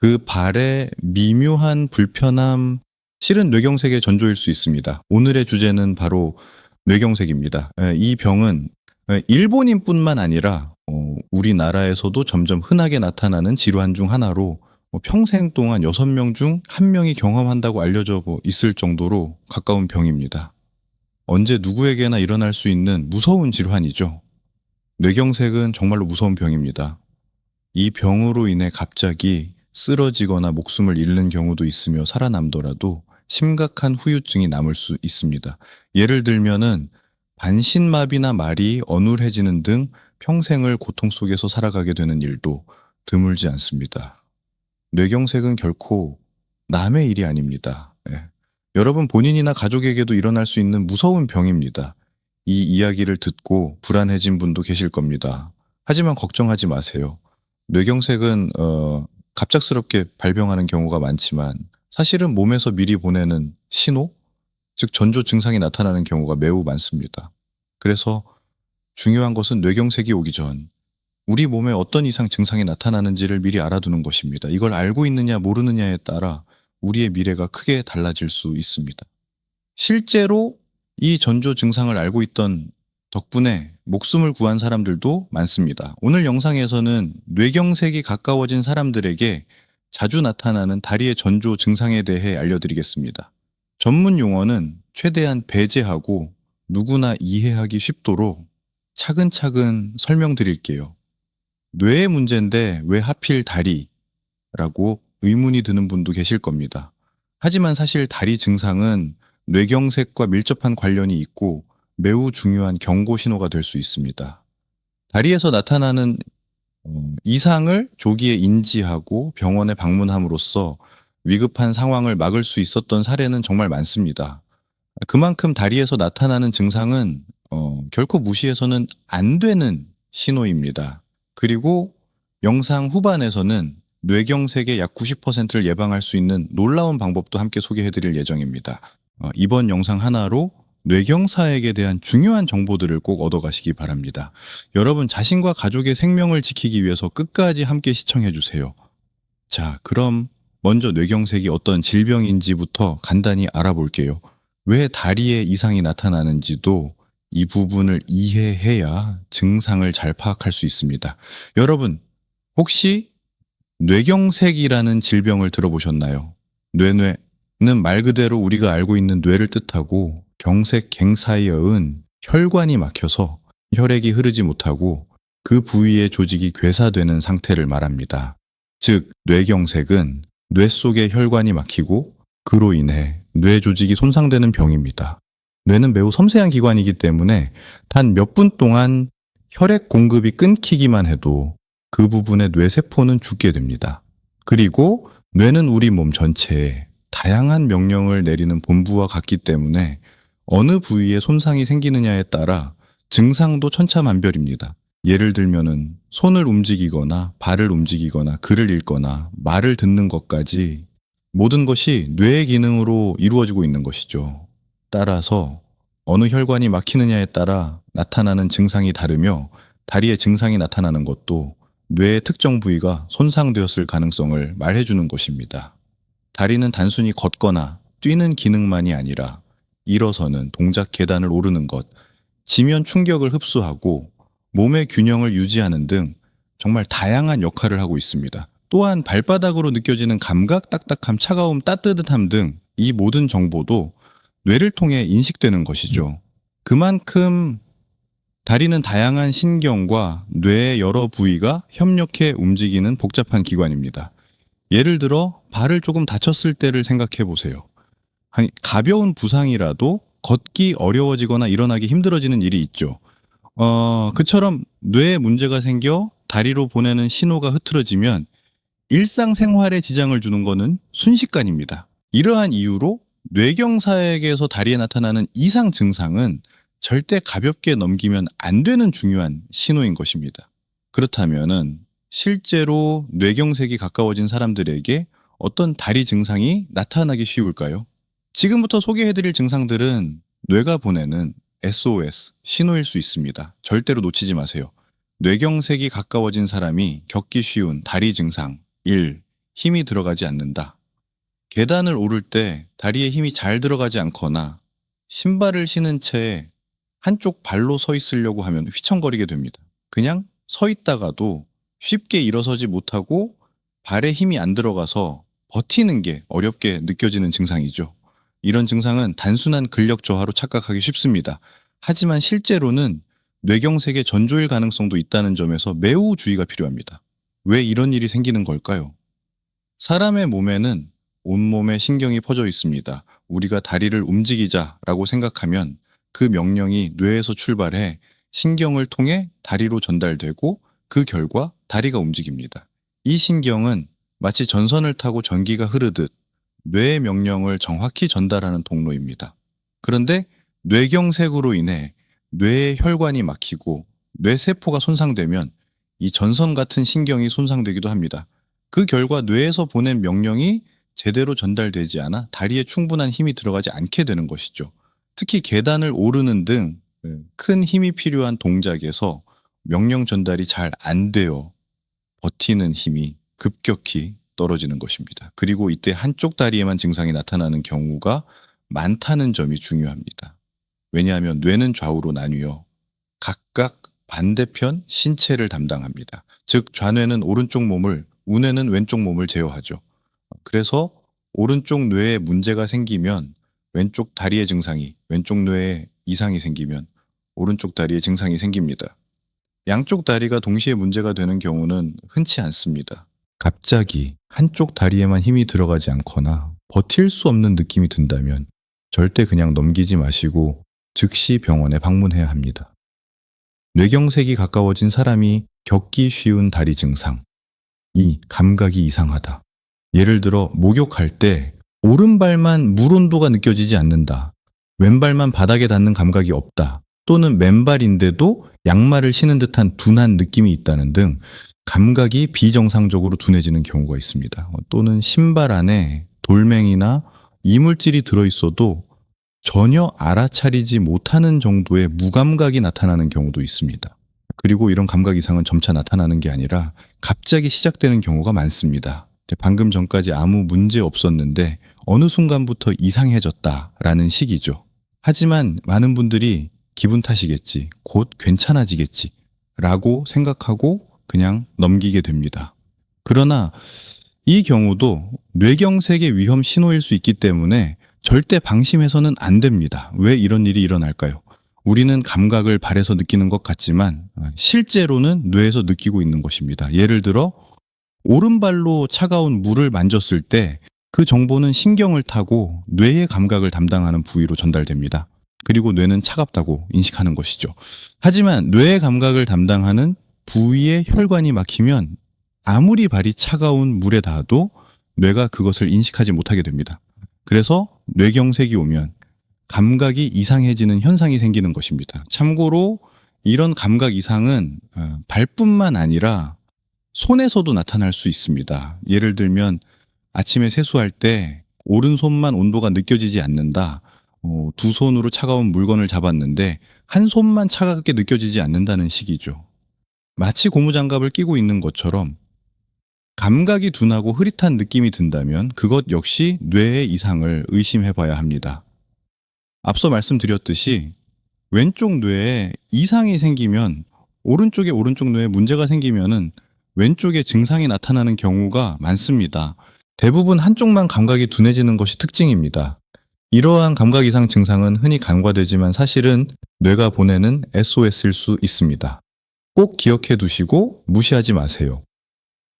그 발의 미묘한 불편함, 실은 뇌경색의 전조일 수 있습니다. 오늘의 주제는 바로 뇌경색입니다. 에, 이 병은 에, 일본인뿐만 아니라 어, 우리나라에서도 점점 흔하게 나타나는 질환 중 하나로 뭐 평생 동안 6명 중 1명이 경험한다고 알려져 있을 정도로 가까운 병입니다. 언제 누구에게나 일어날 수 있는 무서운 질환이죠. 뇌경색은 정말로 무서운 병입니다. 이 병으로 인해 갑자기 쓰러지거나 목숨을 잃는 경우도 있으며 살아남더라도 심각한 후유증이 남을 수 있습니다. 예를 들면은 반신마비나 말이 어눌해지는 등 평생을 고통 속에서 살아가게 되는 일도 드물지 않습니다. 뇌경색은 결코 남의 일이 아닙니다. 예. 여러분 본인이나 가족에게도 일어날 수 있는 무서운 병입니다. 이 이야기를 듣고 불안해진 분도 계실 겁니다. 하지만 걱정하지 마세요. 뇌경색은 어, 갑작스럽게 발병하는 경우가 많지만 사실은 몸에서 미리 보내는 신호, 즉 전조 증상이 나타나는 경우가 매우 많습니다. 그래서 중요한 것은 뇌경색이 오기 전 우리 몸에 어떤 이상 증상이 나타나는지를 미리 알아두는 것입니다. 이걸 알고 있느냐 모르느냐에 따라 우리의 미래가 크게 달라질 수 있습니다. 실제로 이 전조 증상을 알고 있던 덕분에 목숨을 구한 사람들도 많습니다. 오늘 영상에서는 뇌경색이 가까워진 사람들에게 자주 나타나는 다리의 전조 증상에 대해 알려드리겠습니다. 전문 용어는 최대한 배제하고 누구나 이해하기 쉽도록 차근차근 설명드릴게요. 뇌의 문제인데 왜 하필 다리라고 의문이 드는 분도 계실 겁니다. 하지만 사실 다리 증상은 뇌경색과 밀접한 관련이 있고 매우 중요한 경고 신호가 될 수 있습니다. 다리에서 나타나는 어, 이상을 조기에 인지하고 병원에 방문함으로써 위급한 상황을 막을 수 있었던 사례는 정말 많습니다. 그만큼 다리에서 나타나는 증상은 어, 결코 무시해서는 안 되는 신호입니다. 그리고 영상 후반에서는 뇌경색의 약 90%를 예방할 수 있는 놀라운 방법도 함께 소개해드릴 예정입니다. 어, 이번 영상 하나로 뇌경사액에 대한 중요한 정보들을 꼭 얻어가시기 바랍니다. 여러분 자신과 가족의 생명을 지키기 위해서 끝까지 함께 시청해 주세요. 자, 그럼 먼저 뇌경색이 어떤 질병인지부터 간단히 알아볼게요. 왜 다리에 이상이 나타나는지도 이 부분을 이해해야 증상을 잘 파악할 수 있습니다. 여러분, 혹시 뇌경색이라는 질병을 들어보셨나요? 뇌뇌는 말 그대로 우리가 알고 있는 뇌를 뜻하고 경색 갱 사이어은 혈관이 막혀서 혈액이 흐르지 못하고 그 부위의 조직이 괴사되는 상태를 말합니다. 즉, 뇌경색은 뇌 속의 혈관이 막히고 그로 인해 뇌 조직이 손상되는 병입니다. 뇌는 매우 섬세한 기관이기 때문에 단 몇 분 동안 혈액 공급이 끊기기만 해도 그 부분의 뇌세포는 죽게 됩니다. 그리고 뇌는 우리 몸 전체에 다양한 명령을 내리는 본부와 같기 때문에 어느 부위에 손상이 생기느냐에 따라 증상도 천차만별입니다. 예를 들면은 손을 움직이거나 발을 움직이거나 글을 읽거나 말을 듣는 것까지 모든 것이 뇌의 기능으로 이루어지고 있는 것이죠. 따라서 어느 혈관이 막히느냐에 따라 나타나는 증상이 다르며 다리에 증상이 나타나는 것도 뇌의 특정 부위가 손상되었을 가능성을 말해주는 것입니다. 다리는 단순히 걷거나 뛰는 기능만이 아니라 일어서는 동작 계단을 오르는 것, 지면 충격을 흡수하고 몸의 균형을 유지하는 등 정말 다양한 역할을 하고 있습니다. 또한 발바닥으로 느껴지는 감각, 딱딱함, 차가움, 따뜻함 등 이 모든 정보도 뇌를 통해 인식되는 것이죠. 그만큼 다리는 다양한 신경과 뇌의 여러 부위가 협력해 움직이는 복잡한 기관입니다. 예를 들어 발을 조금 다쳤을 때를 생각해 보세요. 아니, 가벼운 부상이라도 걷기 어려워지거나 일어나기 힘들어지는 일이 있죠. 어, 그처럼 뇌에 문제가 생겨 다리로 보내는 신호가 흐트러지면 일상생활에 지장을 주는 것은 순식간입니다. 이러한 이유로 뇌경사에게서 다리에 나타나는 이상 증상은 절대 가볍게 넘기면 안 되는 중요한 신호인 것입니다. 그렇다면은 실제로 뇌경색이 가까워진 사람들에게 어떤 다리 증상이 나타나기 쉬울까요? 지금부터 소개해드릴 증상들은 뇌가 보내는 SOS, 신호일 수 있습니다. 절대로 놓치지 마세요. 뇌경색이 가까워진 사람이 겪기 쉬운 다리 증상 1. 힘이 들어가지 않는다. 계단을 오를 때 다리에 힘이 잘 들어가지 않거나 신발을 신은 채 한쪽 발로 서 있으려고 하면 휘청거리게 됩니다. 그냥 서 있다가도 쉽게 일어서지 못하고 발에 힘이 안 들어가서 버티는 게 어렵게 느껴지는 증상이죠. 이런 증상은 단순한 근력 저하로 착각하기 쉽습니다. 하지만 실제로는 뇌경색의 전조일 가능성도 있다는 점에서 매우 주의가 필요합니다. 왜 이런 일이 생기는 걸까요? 사람의 몸에는 온몸에 신경이 퍼져 있습니다. 우리가 다리를 움직이자라고 생각하면 그 명령이 뇌에서 출발해 신경을 통해 다리로 전달되고 그 결과 다리가 움직입니다. 이 신경은 마치 전선을 타고 전기가 흐르듯 뇌의 명령을 정확히 전달하는 통로입니다. 그런데 뇌경색으로 인해 뇌의 혈관이 막히고 뇌세포가 손상되면 이 전선 같은 신경이 손상되기도 합니다. 그 결과 뇌에서 보낸 명령이 제대로 전달되지 않아 다리에 충분한 힘이 들어가지 않게 되는 것이죠. 특히 계단을 오르는 등 큰 힘이 필요한 동작에서 명령 전달이 잘안 되어 버티는 힘이 급격히 떨어지는 것입니다. 그리고 이때 한쪽 다리에만 증상이 나타나는 경우가 많다는 점이 중요합니다. 왜냐하면 뇌는 좌우로 나뉘어 각각 반대편 신체를 담당합니다. 즉 좌뇌는 오른쪽 몸을, 우뇌는 왼쪽 몸을 제어하죠. 그래서 오른쪽 뇌에 문제가 생기면 왼쪽 다리의 증상이, 왼쪽 뇌에 이상이 생기면 오른쪽 다리에 증상이 생깁니다. 양쪽 다리가 동시에 문제가 되는 경우는 흔치 않습니다. 갑자기 한쪽 다리에만 힘이 들어가지 않거나 버틸 수 없는 느낌이 든다면 절대 그냥 넘기지 마시고 즉시 병원에 방문해야 합니다. 뇌경색이 가까워진 사람이 겪기 쉬운 다리 증상. 2. 감각이 이상하다. 예를 들어 목욕할 때 오른발만 물 온도가 느껴지지 않는다. 왼발만 바닥에 닿는 감각이 없다. 또는 맨발인데도 양말을 신은 듯한 둔한 느낌이 있다는 등 감각이 비정상적으로 둔해지는 경우가 있습니다. 또는 신발 안에 돌멩이나 이물질이 들어있어도 전혀 알아차리지 못하는 정도의 무감각이 나타나는 경우도 있습니다. 그리고 이런 감각 이상은 점차 나타나는 게 아니라 갑자기 시작되는 경우가 많습니다. 방금 전까지 아무 문제 없었는데 어느 순간부터 이상해졌다라는 시기죠. 하지만 많은 분들이 기분 탓이겠지, 곧 괜찮아지겠지 라고 생각하고 그냥 넘기게 됩니다. 그러나 이 경우도 뇌경색의 위험 신호일 수 있기 때문에 절대 방심해서는 안 됩니다. 왜 이런 일이 일어날까요? 우리는 감각을 발에서 느끼는 것 같지만 실제로는 뇌에서 느끼고 있는 것입니다. 예를 들어 오른발로 차가운 물을 만졌을 때 그 정보는 신경을 타고 뇌의 감각을 담당하는 부위로 전달됩니다. 그리고 뇌는 차갑다고 인식하는 것이죠. 하지만 뇌의 감각을 담당하는 부위에 혈관이 막히면 아무리 발이 차가운 물에 닿아도 뇌가 그것을 인식하지 못하게 됩니다. 그래서 뇌경색이 오면 감각이 이상해지는 현상이 생기는 것입니다. 참고로 이런 감각 이상은 어, 발뿐만 아니라 손에서도 나타날 수 있습니다. 예를 들면 아침에 세수할 때 오른손만 온도가 느껴지지 않는다. 어, 두 손으로 차가운 물건을 잡았는데 한 손만 차갑게 느껴지지 않는다는 식이죠. 마치 고무장갑을 끼고 있는 것처럼 감각이 둔하고 흐릿한 느낌이 든다면 그것 역시 뇌의 이상을 의심해 봐야 합니다. 앞서 말씀드렸듯이 왼쪽 뇌에 이상이 생기면 오른쪽에 오른쪽 뇌에 문제가 생기면은 왼쪽에 증상이 나타나는 경우가 많습니다. 대부분 한쪽만 감각이 둔해지는 것이 특징입니다. 이러한 감각 이상 증상은 흔히 간과되지만 사실은 뇌가 보내는 SOS일 수 있습니다. 꼭 기억해 두시고 무시하지 마세요.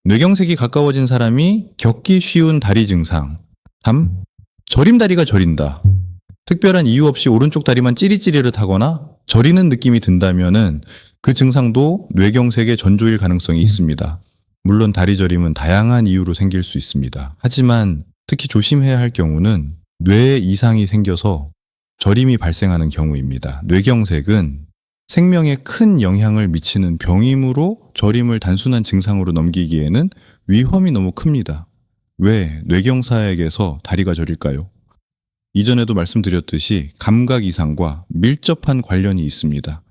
뇌경색이 가까워진 사람이 겪기 쉬운 다리 증상. 3. 저림다리가 저린다. 특별한 이유 없이 오른쪽 다리만 찌릿찌릿하거나 저리는 느낌이 든다면은 그 증상도 뇌경색의 전조일 가능성이 있습니다. 물론 다리 저림은 다양한 이유로 생길 수 있습니다. 하지만 특히 조심해야 할 경우는 뇌에 이상이 생겨서 저림이 발생하는 경우입니다. 뇌경색은 생명에 큰 영향을 미치는 병이므로 저림을 단순한 증상으로 넘기기에는 위험이 너무 큽니다. 왜 뇌경사에게서 다리가 저릴까요? 이전에도 말씀드렸듯이 감각 이상과 밀접한 관련이 있습니다.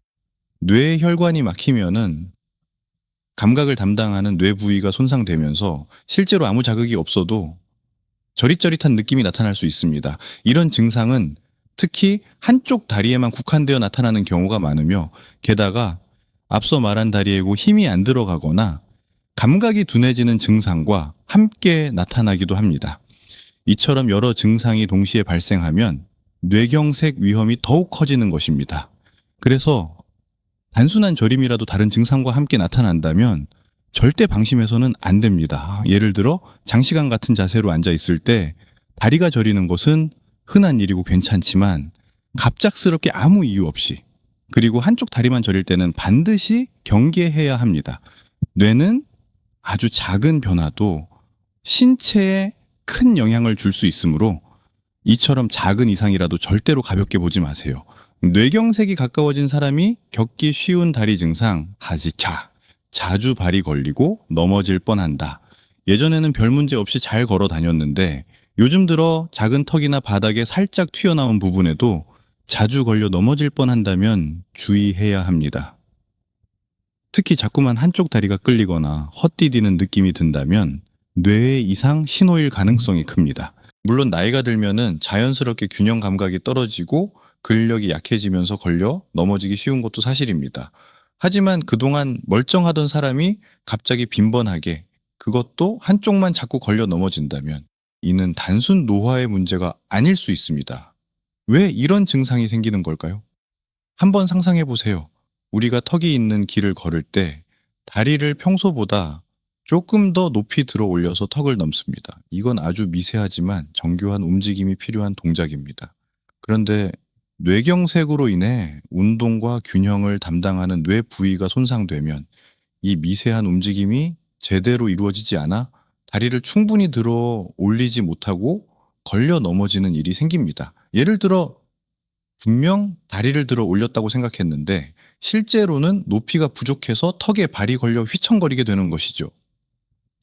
뇌의 혈관이 막히면은 감각을 담당하는 뇌 부위가 손상되면서 실제로 아무 자극이 없어도 저릿저릿한 느낌이 나타날 수 있습니다. 이런 증상은 특히 한쪽 다리에만 국한되어 나타나는 경우가 많으며 게다가 앞서 말한 다리에고 힘이 안 들어가거나 감각이 둔해지는 증상과 함께 나타나기도 합니다. 이처럼 여러 증상이 동시에 발생하면 뇌경색 위험이 더욱 커지는 것입니다. 그래서 단순한 저림이라도 다른 증상과 함께 나타난다면 절대 방심해서는 안 됩니다. 예를 들어 장시간 같은 자세로 앉아 있을 때 다리가 저리는 것은 흔한 일이고 괜찮지만 갑작스럽게 아무 이유 없이 그리고 한쪽 다리만 저릴 때는 반드시 경계해야 합니다. 뇌는 아주 작은 변화도 신체에 큰 영향을 줄 수 있으므로 이처럼 작은 이상이라도 절대로 가볍게 보지 마세요. 뇌경색이 가까워진 사람이 겪기 쉬운 다리 증상 하지차 자주 발이 걸리고 넘어질 뻔한다. 예전에는 별 문제 없이 잘 걸어 다녔는데 요즘 들어 작은 턱이나 바닥에 살짝 튀어나온 부분에도 자주 걸려 넘어질 뻔 한다면 주의해야 합니다. 특히 자꾸만 한쪽 다리가 끌리거나 헛디디는 느낌이 든다면 뇌의 이상 신호일 가능성이 큽니다. 물론 나이가 들면은 자연스럽게 균형 감각이 떨어지고 근력이 약해지면서 걸려 넘어지기 쉬운 것도 사실입니다. 하지만 그동안 멀쩡하던 사람이 갑자기 빈번하게 그것도 한쪽만 자꾸 걸려 넘어진다면 이는 단순 노화의 문제가 아닐 수 있습니다. 왜 이런 증상이 생기는 걸까요? 한번 상상해 보세요. 우리가 턱이 있는 길을 걸을 때 다리를 평소보다 조금 더 높이 들어 올려서 턱을 넘습니다. 이건 아주 미세하지만 정교한 움직임이 필요한 동작입니다. 그런데 뇌경색으로 인해 운동과 균형을 담당하는 뇌 부위가 손상되면 이 미세한 움직임이 제대로 이루어지지 않아 다리를 충분히 들어 올리지 못하고 걸려 넘어지는 일이 생깁니다. 예를 들어 분명 다리를 들어 올렸다고 생각했는데 실제로는 높이가 부족해서 턱에 발이 걸려 휘청거리게 되는 것이죠.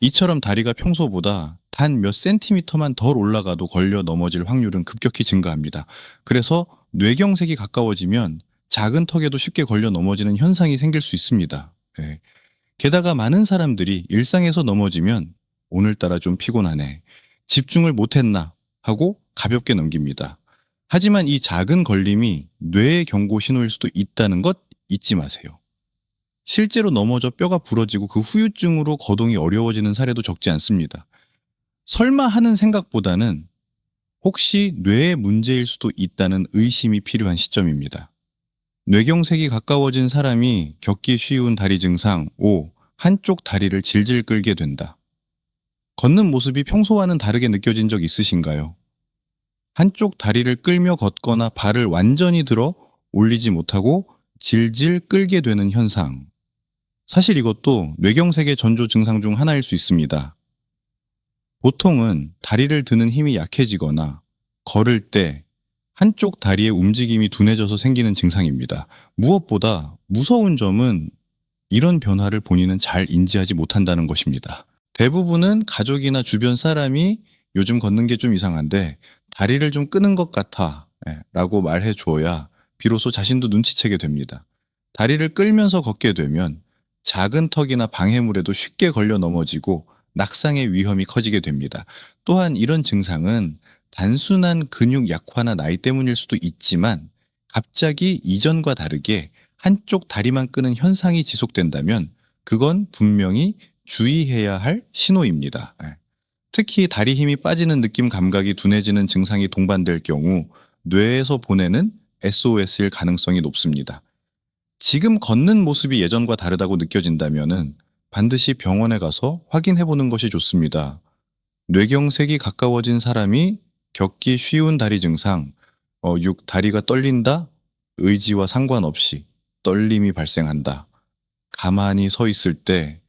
이처럼 다리가 평소보다 단 몇 센티미터만 덜 올라가도 걸려 넘어질 확률은 급격히 증가합니다. 그래서 뇌경색이 가까워지면 작은 턱에도 쉽게 걸려 넘어지는 현상이 생길 수 있습니다. 예. 게다가 많은 사람들이 일상에서 넘어지면 오늘따라 좀 피곤하네. 집중을 못했나 하고 가볍게 넘깁니다. 하지만 이 작은 걸림이 뇌의 경고 신호일 수도 있다는 것 잊지 마세요. 실제로 넘어져 뼈가 부러지고 그 후유증으로 거동이 어려워지는 사례도 적지 않습니다. 설마 하는 생각보다는 혹시 뇌의 문제일 수도 있다는 의심이 필요한 시점입니다. 뇌경색이 가까워진 사람이 겪기 쉬운 다리 증상 5. 한쪽 다리를 질질 끌게 된다. 걷는 모습이 평소와는 다르게 느껴진 적 있으신가요? 한쪽 다리를 끌며 걷거나 발을 완전히 들어 올리지 못하고 질질 끌게 되는 현상. 사실 이것도 뇌경색의 전조 증상 중 하나일 수 있습니다. 보통은 다리를 드는 힘이 약해지거나 걸을 때 한쪽 다리의 움직임이 둔해져서 생기는 증상입니다. 무엇보다 무서운 점은 이런 변화를 본인은 잘 인지하지 못한다는 것입니다. 대부분은 가족이나 주변 사람이 요즘 걷는 게 좀 이상한데 다리를 좀 끄는 것 같아 예, 라고 말해 줘야 비로소 자신도 눈치채게 됩니다. 다리를 끌면서 걷게 되면 작은 턱이나 방해물에도 쉽게 걸려 넘어지고 낙상의 위험이 커지게 됩니다. 또한 이런 증상은 단순한 근육 약화나 나이 때문일 수도 있지만 갑자기 이전과 다르게 한쪽 다리만 끄는 현상이 지속된다면 그건 분명히 주의해야 할 신호입니다. 예. 특히 다리 힘이 빠지는 느낌 감각이 둔해지는 증상이 동반될 경우 뇌에서 보내는 SOS일 가능성이 높습니다. 지금 걷는 모습이 예전과 다르다고 느껴진다면 반드시 병원에 가서 확인해 보는 것이 좋습니다. 뇌경색이 가까워진 사람이 겪기 쉬운 다리 증상, 어, 6. 다리가 떨린다? 의지와 상관없이 떨림이 발생한다. 가만히 서 있을 때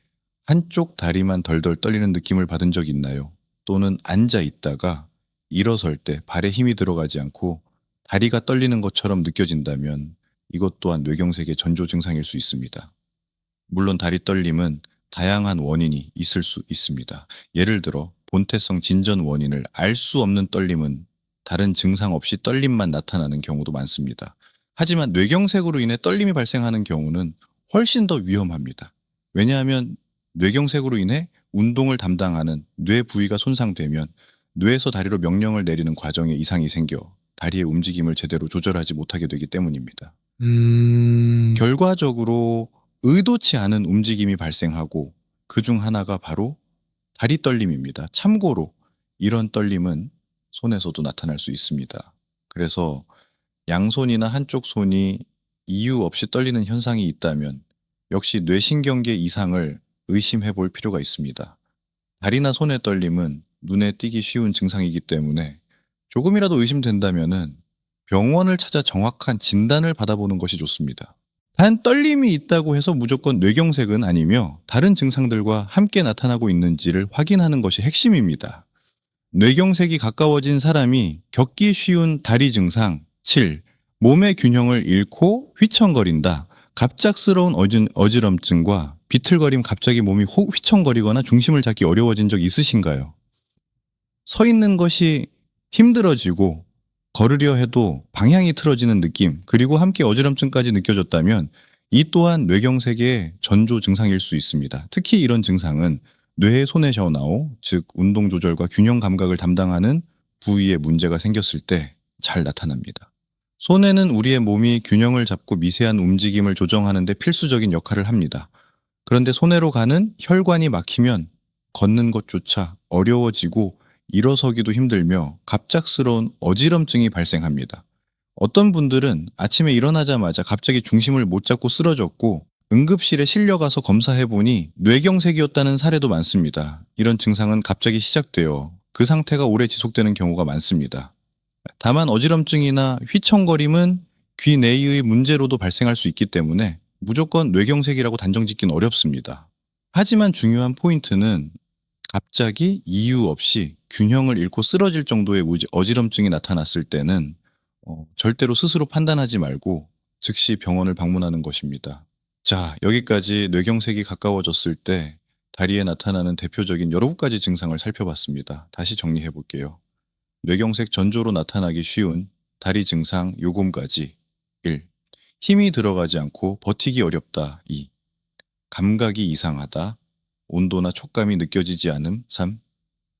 한쪽 다리만 덜덜 떨리는 느낌을 받은 적 있나요? 또는 앉아 있다가 일어설 때 발에 힘이 들어가지 않고 다리가 떨리는 것처럼 느껴진다면 이것 또한 뇌경색의 전조 증상일 수 있습니다. 물론 다리 떨림은 다양한 원인이 있을 수 있습니다. 예를 들어 본태성 진전 원인을 알 수 없는 떨림은 다른 증상 없이 떨림만 나타나는 경우도 많습니다. 하지만 뇌경색으로 인해 떨림이 발생하는 경우는 훨씬 더 위험합니다. 왜냐하면 뇌경색으로 인해 운동을 담당하는 뇌 부위가 손상되면 뇌에서 다리로 명령을 내리는 과정에 이상이 생겨 다리의 움직임을 제대로 조절하지 못하게 되기 때문입니다. 음. 결과적으로 의도치 않은 움직임이 발생하고 그 중 하나가 바로 다리 떨림입니다. 참고로 이런 떨림은 손에서도 나타날 수 있습니다. 그래서 양손이나 한쪽 손이 이유 없이 떨리는 현상이 있다면 역시 뇌신경계 이상을 의심해 볼 필요가 있습니다. 다리나 손의 떨림은 눈에 띄기 쉬운 증상이기 때문에 조금이라도 의심된다면은 병원을 찾아 정확한 진단을 받아보는 것이 좋습니다. 단 떨림이 있다고 해서 무조건 뇌경색은 아니며 다른 증상들과 함께 나타나고 있는지를 확인하는 것이 핵심입니다. 뇌경색이 가까워진 사람이 겪기 쉬운 다리 증상 7. 몸의 균형을 잃고 휘청거린다. 갑작스러운 어지, 어지럼증과 비틀거림 갑자기 몸이 호, 휘청거리거나 중심을 잡기 어려워진 적 있으신가요? 서 있는 것이 힘들어지고 걸으려 해도 방향이 틀어지는 느낌, 그리고 함께 어지럼증까지 느껴졌다면 이 또한 뇌경색의 전조 증상일 수 있습니다. 특히 이런 증상은 뇌의 손의 샤오나오, 즉 운동 조절과 균형 감각을 담당하는 부위에 문제가 생겼을 때 잘 나타납니다. 손에는 우리의 몸이 균형을 잡고 미세한 움직임을 조정하는 데 필수적인 역할을 합니다. 그런데 손해로 가는 혈관이 막히면 걷는 것조차 어려워지고 일어서기도 힘들며 갑작스러운 어지럼증이 발생합니다. 어떤 분들은 아침에 일어나자마자 갑자기 중심을 못 잡고 쓰러졌고 응급실에 실려가서 검사해보니 뇌경색이었다는 사례도 많습니다. 이런 증상은 갑자기 시작되어 그 상태가 오래 지속되는 경우가 많습니다. 다만 어지럼증이나 휘청거림은 귀 내의 문제로도 발생할 수 있기 때문에 무조건 뇌경색이라고 단정 짓긴 어렵습니다. 하지만 중요한 포인트는 갑자기 이유 없이 균형을 잃고 쓰러질 정도의 어지럼증이 나타났을 때는 어, 절대로 스스로 판단하지 말고 즉시 병원을 방문하는 것입니다. 자, 여기까지 뇌경색이 가까워졌을 때 다리에 나타나는 대표적인 여러 가지 증상을 살펴봤습니다. 다시 정리해 볼게요. 뇌경색 전조로 나타나기 쉬운 다리 증상 요금까지 1. 힘이 들어가지 않고 버티기 어렵다 2. 감각이 이상하다 온도나 촉감이 느껴지지 않음 3.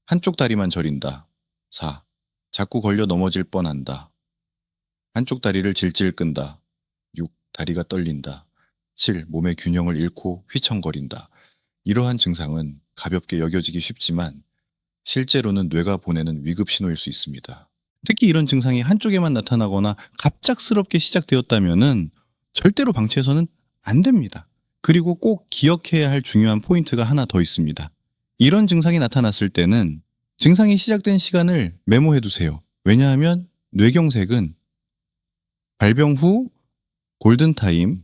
한쪽 다리만 저린다 4. 자꾸 걸려 넘어질 뻔한다 한쪽 다리를 질질 끈다 6. 다리가 떨린다 7. 몸의 균형을 잃고 휘청거린다 이러한 증상은 가볍게 여겨지기 쉽지만 실제로는 뇌가 보내는 위급 신호일 수 있습니다. 특히 이런 증상이 한쪽에만 나타나거나 갑작스럽게 시작되었다면은 절대로 방치해서는 안 됩니다. 그리고 꼭 기억해야 할 중요한 포인트가 하나 더 있습니다. 이런 증상이 나타났을 때는 증상이 시작된 시간을 메모해 두세요. 왜냐하면 뇌경색은 발병 후 골든타임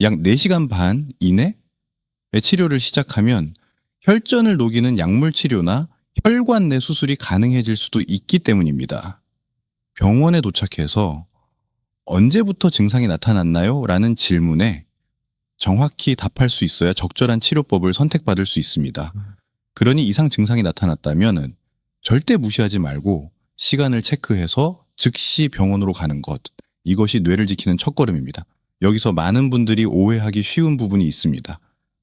약 4시간 반 이내에 치료를 시작하면 혈전을 녹이는 약물 치료나 혈관 내 수술이 가능해질 수도 있기 때문입니다. 병원에 도착해서 언제부터 증상이 나타났나요? 라는 질문에 정확히 답할 수 있어야 적절한 치료법을 선택받을 수 있습니다. 그러니 이상 증상이 나타났다면 절대 무시하지 말고 시간을 체크해서 즉시 병원으로 가는 것. 이것이 뇌를 지키는 첫걸음입니다. 여기서 많은 분들이 오해하기 쉬운 부분이 있습니다.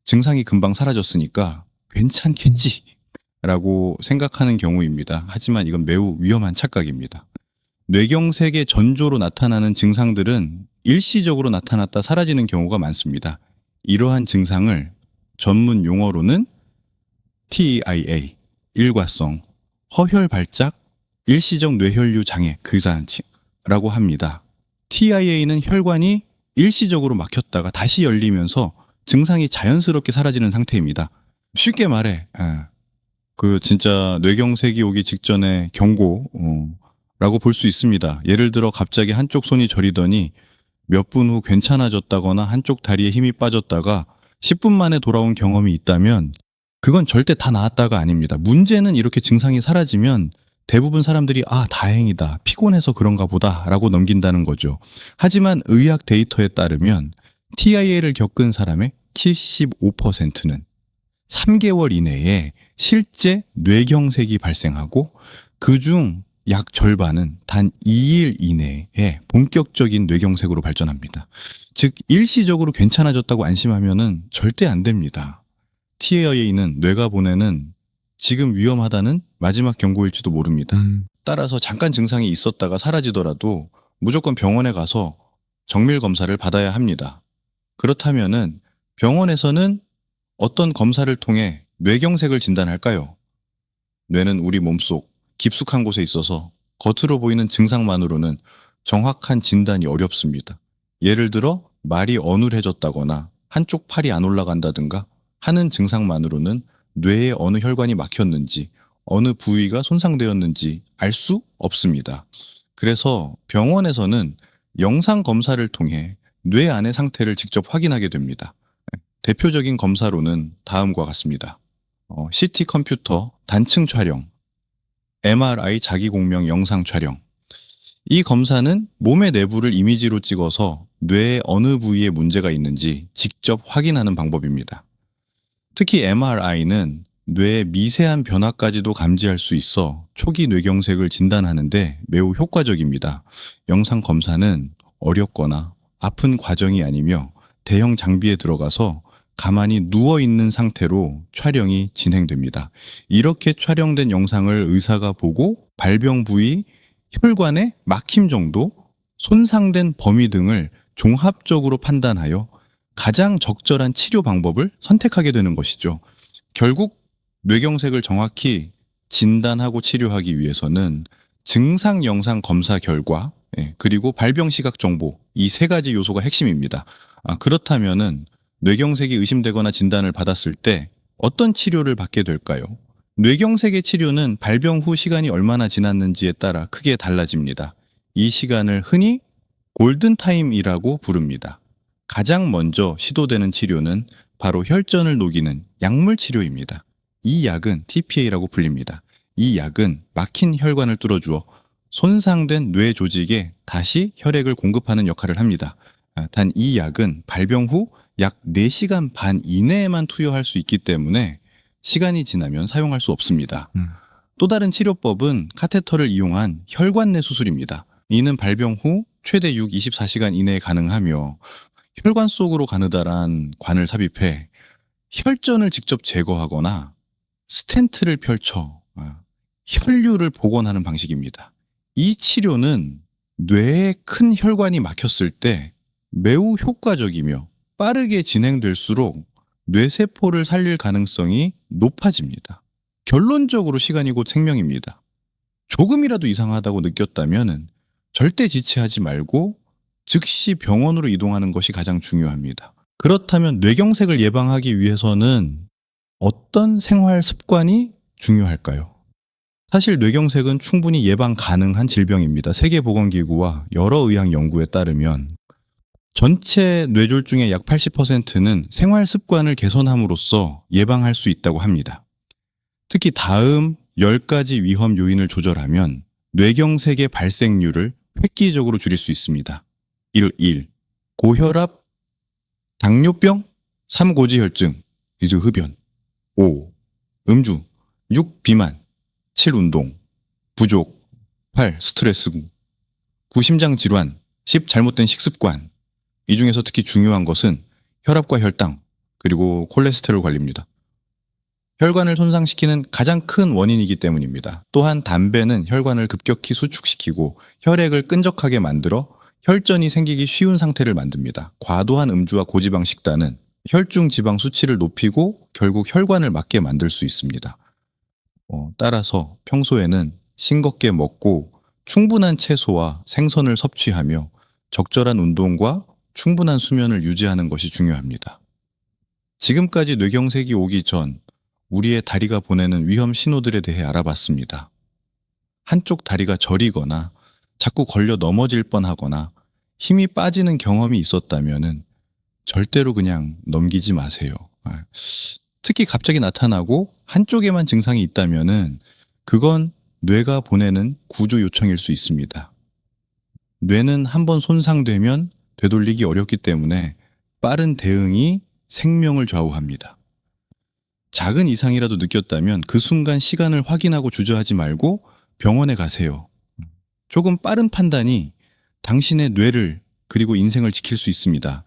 증상이 금방 사라졌으니까 괜찮겠지. 라고 생각하는 경우입니다. 하지만 이건 매우 위험한 착각입니다. 뇌경색의 전조로 나타나는 증상들은 일시적으로 나타났다 사라지는 경우가 많습니다. 이러한 증상을 전문 용어로는 TIA, 일과성, 허혈 발작, 일시적 뇌혈류 장애, 그자라고 합니다. TIA는 혈관이 일시적으로 막혔다가 다시 열리면서 증상이 자연스럽게 사라지는 상태입니다. 쉽게 말해, 예, 그 진짜 뇌경색이 오기 직전에 경고 라고 볼 수 있습니다. 예를 들어 갑자기 한쪽 손이 저리더니 몇 분 후 괜찮아졌다거나 한쪽 다리에 힘이 빠졌다가 10분 만에 돌아온 경험이 있다면 그건 절대 다 나았다가 아닙니다. 문제는 이렇게 증상이 사라지면 대부분 사람들이 아 다행이다 피곤해서 그런가 보다 라고 넘긴다는 거죠. 하지만 의학 데이터에 따르면 TIA를 겪은 사람의 75%는 3개월 이내에 실제 뇌경색이 발생하고 그중 약 절반은 단 2일 이내에 본격적인 뇌경색으로 발전합니다. 즉 일시적으로 괜찮아졌다고 안심하면은 절대 안 됩니다. T에 있는 뇌가 보내는 지금 위험하다는 마지막 경고일지도 모릅니다. 음. 따라서 잠깐 증상이 있었다가 사라지더라도 무조건 병원에 가서 정밀 검사를 받아야 합니다. 그렇다면은 병원에서는 어떤 검사를 통해 뇌경색을 진단할까요? 뇌는 우리 몸속 깊숙한 곳에 있어서 겉으로 보이는 증상만으로는 정확한 진단이 어렵습니다. 예를 들어 말이 어눌해졌다거나 한쪽 팔이 안 올라간다든가 하는 증상만으로는 뇌의 어느 혈관이 막혔는지 어느 부위가 손상되었는지 알 수 없습니다. 그래서 병원에서는 영상 검사를 통해 뇌 안의 상태를 직접 확인하게 됩니다. 대표적인 검사로는 다음과 같습니다. 어, CT 컴퓨터 단층 촬영, MRI 자기공명 영상 촬영. 이 검사는 몸의 내부를 이미지로 찍어서 뇌의 어느 부위에 문제가 있는지 직접 확인하는 방법입니다. 특히 MRI는 뇌의 미세한 변화까지도 감지할 수 있어 초기 뇌경색을 진단하는데 매우 효과적입니다. 영상 검사는 어렵거나 아픈 과정이 아니며 대형 장비에 들어가서 가만히 누워 있는 상태로 촬영이 진행됩니다. 이렇게 촬영된 영상을 의사가 보고 발병 부위, 혈관의 막힘 정도, 손상된 범위 등을 종합적으로 판단하여 가장 적절한 치료 방법을 선택하게 되는 것이죠. 결국 뇌경색을 정확히 진단하고 치료하기 위해서는 증상 영상 검사 결과 예, 그리고 발병 시각 정보 이 세 가지 요소가 핵심입니다. 아, 그렇다면은 뇌경색이 의심되거나 진단을 받았을 때 어떤 치료를 받게 될까요? 뇌경색의 치료는 발병 후 시간이 얼마나 지났는지에 따라 크게 달라집니다. 이 시간을 흔히 골든타임이라고 부릅니다. 가장 먼저 시도되는 치료는 바로 혈전을 녹이는 약물 치료입니다. 이 약은 TPA라고 불립니다. 이 약은 막힌 혈관을 뚫어주어 손상된 뇌 조직에 다시 혈액을 공급하는 역할을 합니다. 아, 단이 약은 발병 후 약 4시간 반 이내에만 투여할 수 있기 때문에 시간이 지나면 사용할 수 없습니다. 음. 또 다른 치료법은 카테터를 이용한 혈관 내 수술입니다. 이는 발병 후 최대 6, 24시간 이내에 가능하며 혈관 속으로 가느다란 관을 삽입해 혈전을 직접 제거하거나 스텐트를 펼쳐 아, 혈류를 복원하는 방식입니다. 이 치료는 뇌에 큰 혈관이 막혔을 때 매우 효과적이며 빠르게 진행될수록 뇌세포를 살릴 가능성이 높아집니다. 결론적으로 시간이 곧 생명입니다. 조금이라도 이상하다고 느꼈다면 절대 지체하지 말고 즉시 병원으로 이동하는 것이 가장 중요합니다. 그렇다면 뇌경색을 예방하기 위해서는 어떤 생활 습관이 중요할까요? 사실 뇌경색은 충분히 예방 가능한 질병입니다. 세계보건기구와 여러 의학 연구에 따르면 전체 뇌졸 중의 약 80%는 생활 습관을 개선함으로써 예방할 수 있다고 합니다. 특히 다음 10가지 위험 요인을 조절하면 뇌경색의 발생률을 획기적으로 줄일 수 있습니다. 1. 1. 고혈압, 당뇨병, 3. 고지혈증, 이즈 흡연 5. 음주, 6. 비만, 7. 운동, 부족, 8. 스트레스, 9. 심장 질환, 10. 잘못된 식습관. 이 중에서 특히 중요한 것은 혈압과 혈당, 그리고 콜레스테롤 관리입니다. 혈관을 손상시키는 가장 큰 원인이기 때문입니다. 또한 담배는 혈관을 급격히 수축시키고 혈액을 끈적하게 만들어 혈전이 생기기 쉬운 상태를 만듭니다. 과도한 음주와 고지방 식단은 혈중 지방 수치를 높이고 결국 혈관을 막게 만들 수 있습니다. 어, 따라서 평소에는 싱겁게 먹고 충분한 채소와 생선을 섭취하며 적절한 운동과 충분한 수면을 유지하는 것이 중요합니다. 지금까지 뇌경색이 오기 전 우리의 다리가 보내는 위험 신호들에 대해 알아봤습니다. 한쪽 다리가 저리거나 자꾸 걸려 넘어질 뻔하거나 힘이 빠지는 경험이 있었다면은 절대로 그냥 넘기지 마세요. 아, 특히 갑자기 나타나고 한쪽에만 증상이 있다면은 그건 뇌가 보내는 구조 요청일 수 있습니다. 뇌는 한번 손상되면 되돌리기 어렵기 때문에 빠른 대응이 생명을 좌우합니다. 작은 이상이라도 느꼈다면 그 순간 시간을 확인하고 주저하지 말고 병원에 가세요. 조금 빠른 판단이 당신의 뇌를 그리고 인생을 지킬 수 있습니다.